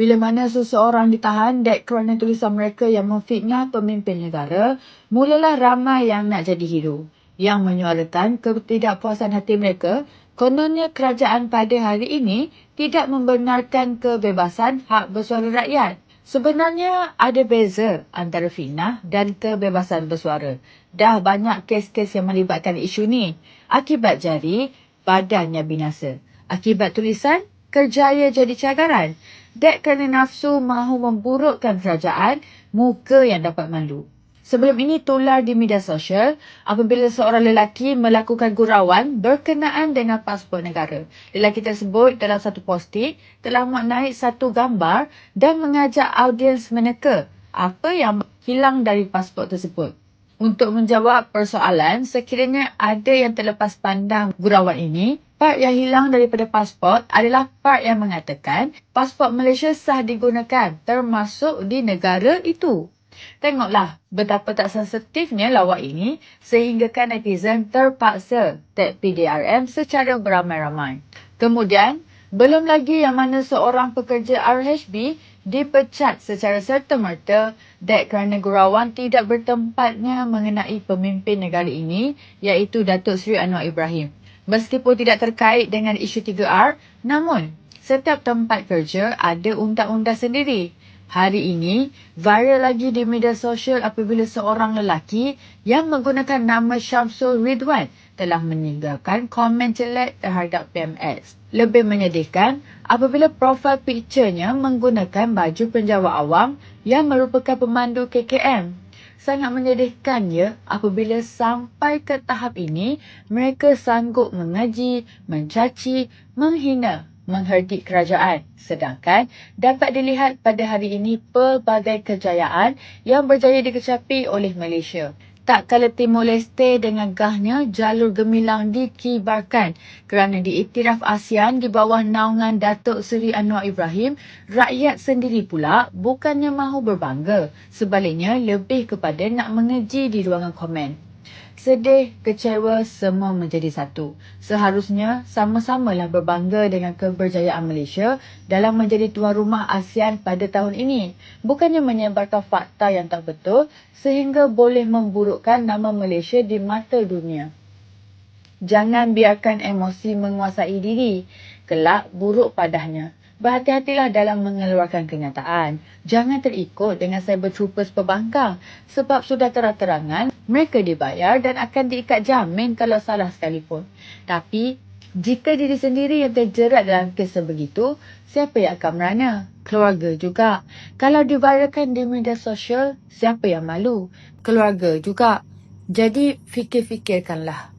Bila mana seseorang ditahan dek kerana tulisan mereka yang memfitnah pemimpin negara, mulalah ramai yang nak jadi hero. Yang menyuarakan ketidakpuasan hati mereka, kononnya kerajaan pada hari ini tidak membenarkan kebebasan hak bersuara rakyat. Sebenarnya ada beza antara fitnah dan kebebasan bersuara. Dah banyak kes-kes yang melibatkan isu ni. Akibat jari, badannya binasa. Akibat tulisan, kerjaya jadi cagaran. Dek kerana nafsu mahu memburukkan kerajaan, muka yang dapat malu. Sebelum ini tular di media sosial apabila seorang lelaki melakukan gurauan berkenaan dengan pasport negara. Lelaki tersebut dalam satu posting telah menaik satu gambar dan mengajak audiens meneka apa yang hilang dari pasport tersebut. Untuk menjawab persoalan, sekiranya ada yang terlepas pandang gurauan ini, part yang hilang daripada pasport adalah part yang mengatakan pasport Malaysia sah digunakan termasuk di negara itu. Tengoklah betapa tak sensitifnya lawak ini sehinggakan netizen terpaksa tag PDRM secara beramai-ramai. Kemudian, belum lagi yang mana seorang pekerja RHB dipecat secara serta-merta dek kerana gurauan tidak bertempatnya mengenai pemimpin negara ini iaitu Datuk Seri Anwar Ibrahim. Meskipun tidak terkait dengan isu 3R, namun setiap tempat kerja ada undang-undang sendiri Hari ini, viral lagi di media sosial apabila seorang lelaki yang menggunakan nama Syamsul Ridwan telah meninggalkan komen jelek terhadap PMS. Lebih menyedihkan apabila profil picturenya menggunakan baju penjawat awam yang merupakan pemandu KKM. Sangat menyedihkan ya apabila sampai ke tahap ini mereka sanggup mengaji, mencaci, menghina mengherdik kerajaan. Sedangkan dapat dilihat pada hari ini pelbagai kejayaan yang berjaya dikecapi oleh Malaysia. Tak kala Timor Leste dengan gahnya jalur gemilang dikibarkan kerana diiktiraf ASEAN di bawah naungan Datuk Seri Anwar Ibrahim, rakyat sendiri pula bukannya mahu berbangga. Sebaliknya lebih kepada nak mengeji di ruangan komen. Sedih, kecewa, semua menjadi satu. Seharusnya sama-samalah berbangga dengan keberjayaan Malaysia dalam menjadi tuan rumah ASEAN pada tahun ini. Bukannya menyebarkan fakta yang tak betul sehingga boleh memburukkan nama Malaysia di mata dunia. Jangan biarkan emosi menguasai diri. Kelak buruk padanya. Berhati-hatilah dalam mengeluarkan kenyataan. Jangan terikut dengan cyber troopers pembangkang sebab sudah terang-terangan mereka dibayar dan akan diikat jamin kalau salah sekalipun. Tapi jika diri sendiri yang terjerat dalam kes sebegitu, siapa yang akan merana? Keluarga juga. Kalau diviralkan di media sosial, siapa yang malu? Keluarga juga. Jadi fikir-fikirkanlah.